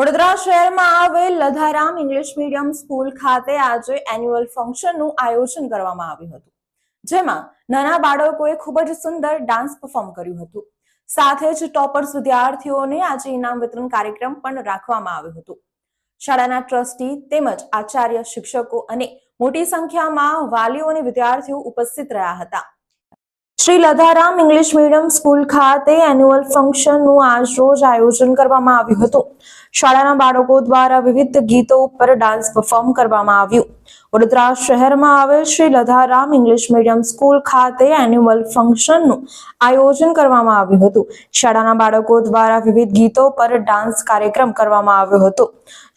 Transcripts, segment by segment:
વડોદરા શહેરમાં આવેલ Ladharam English medium school ખાતે આજે એન્યુઅલ ફંક્શનનું આયોજન કરવામાં આવ્યું હતું. જેમાં નાના બાળકોએ ખૂબ જ સુંદર ડાન્સ પરફોર્મ કર્યું હતું. સાથે જ ટોપર્સ વિદ્યાર્થીઓને આજે ઇનામ વિતરણ કાર્યક્રમ પણ રાખવામાં આવ્યો હતો. શાળાના ટ્રસ્ટી તેમજ આચાર્ય શિક્ષકો અને મોટી સંખ્યામાં વાલીઓ અને વિદ્યાર્થીઓ ઉપસ્થિત રહ્યા હતા. Shri Ladharam English medium school ખાતે એન્યુઅલ આજ રોજ આયોજન કરવામાં આવ્યું હતું. શાળાના બાળકો દ્વારા વિવિધ ગીતો ઉપર ડાન્સ પરફોર્મ કરવામાં આવ્યું. વડોદરા શહેરમાં આવેલ Shri Ladharam English medium school ખાતે એન્યુઅલ ફંક્શનનું આયોજન કરવામાં આવ્યું હતું. શાળાના બાળકો દ્વારા વિવિધ ગીતો પર ડાન્સ કાર્યક્રમ કરવામાં આવ્યો હતો.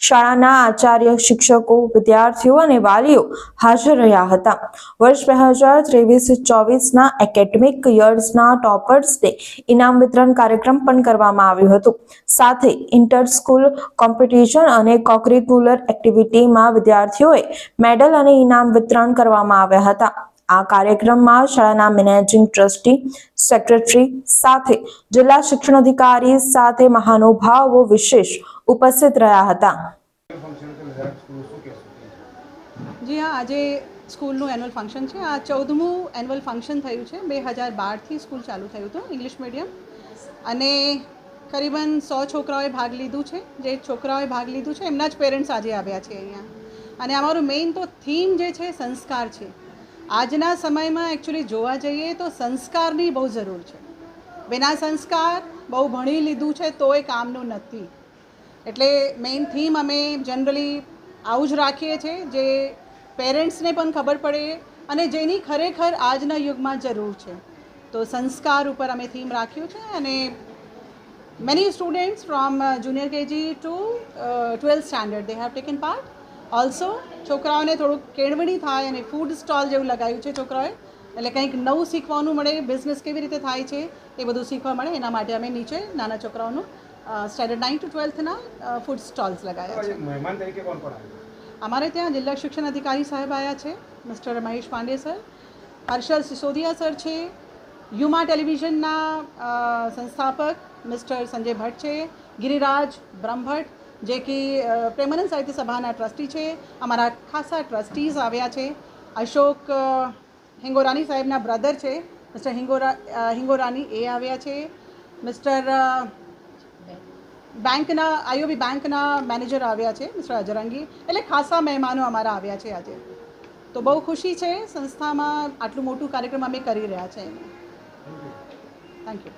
શાળાના આચાર્ય, શિક્ષકો, વિદ્યાર્થીઓ અને વાલીઓ હાજર રહ્યા હતા. વર્ષ બે હજાર ત્રેવીસ ચોવીસના એકેડમિક યર્સના ટોપર્સને ઇનામ વિતરણ કાર્યક્રમ પણ કરવામાં આવ્યું હતું. સાથે ઇન્ટર સ્કૂલ કોમ્પિટિશન અને કોકરિક્યુલર એક્ટિવિટીમાં વિદ્યાર્થીઓએ મેડલ અને ઇનામ વિતરણ કરવામાં આવ્યા હતા. આ કાર્યક્રમમાં શાળાના મેનેજિંગ ટ્રસ્ટી, સેક્રેટરી સાથે જિલ્લા શિક્ષણ અધિકારી સાથે મહાનુભાવો વિશેષ ઉપસ્થિત રહ્યા હતા. જી હા, આજે સ્કૂલનું એન્યુઅલ ફંક્શન છે. આ ચૌદમું એન્યુઅલ ફંક્શન થયું છે. બે હજાર બારથી સ્કૂલ ચાલુ થયું હતું, ઇંગ્લિશ મીડિયમ. અને કરીબન સો છોકરાઓએ ભાગ લીધું છે. જે છોકરાઓએ ભાગ લીધું છે, એમના જ પેરેન્ટ્સ આજે આવ્યા છે અહીંયા. અને અમારું મેઇન તો થીમ જે છે સંસ્કાર છે. આજના સમયમાં એકચ્યુઅલી જોવા જઈએ તો સંસ્કારની બહુ જરૂર છે. વિના સંસ્કાર બહુ ભણી લીધું છે તોય કામનું નથી. એટલે મેઇન થીમ અમે જનરલી આવું જ રાખીએ છીએ જે પેરેન્ટ્સને પણ ખબર પડે અને જેની ખરેખર આજના યુગમાં જરૂર છે. તો સંસ્કાર ઉપર અમે થીમ રાખ્યું છે અને many students from uh, junior kg to uh, 12th standard they have also છોકરાઓને થોડુંક કેળવણી થાય અને ફૂડ સ્ટોલ જેવું લગાવ્યું છે છોકરાઓએ. એટલે કંઈક નવું શીખવાનું મળે બિઝનેસ કેવી રીતે થાય છે એ બધું શીખવા મળે. એના માટે અમે નીચે નાના છોકરાઓનું સ્ટાન્ડર્ડ નાઇન ટુ ટ્વેલ્થના ફૂડ સ્ટોલ્સ લગાવ્યા છે. મહેમાન તરીકે કોણ કોણ અમારે ત્યાં જિલ્લા શિક્ષણ અધિકારી સાહેબ આવ્યા છે mister Mahesh Pandey sir Harshal Sisodiya sir છે યુમા ટેલિવિઝનના સંસ્થાપક મિસ્ટર સંજય ભટ્ટ છે ગિરિરાજ બ્રહ્મભટ્ટ જે કે પ્રેમાનંદ સાહિત્ય સભાના ટ્રસ્ટી છે અમારા ખાસા ટ્રસ્ટીઝ આવ્યા છે. અશોક હિંગોરાની સાહેબના બ્રધર છે મિસ્ટર હિંગોરા હિંગોરાની એ આવ્યા છે. મિસ્ટર બેંકના આઈઓબી બેંકના મેનેજર આવ્યા છે મિસ્ટર અજરંગી. એટલે ખાસા મહેમાનો અમારા આવ્યા છે આજે. તો બહુ ખુશી છે સંસ્થામાં આટલું મોટું કાર્યક્રમ અમે કરી રહ્યા છે. Thank you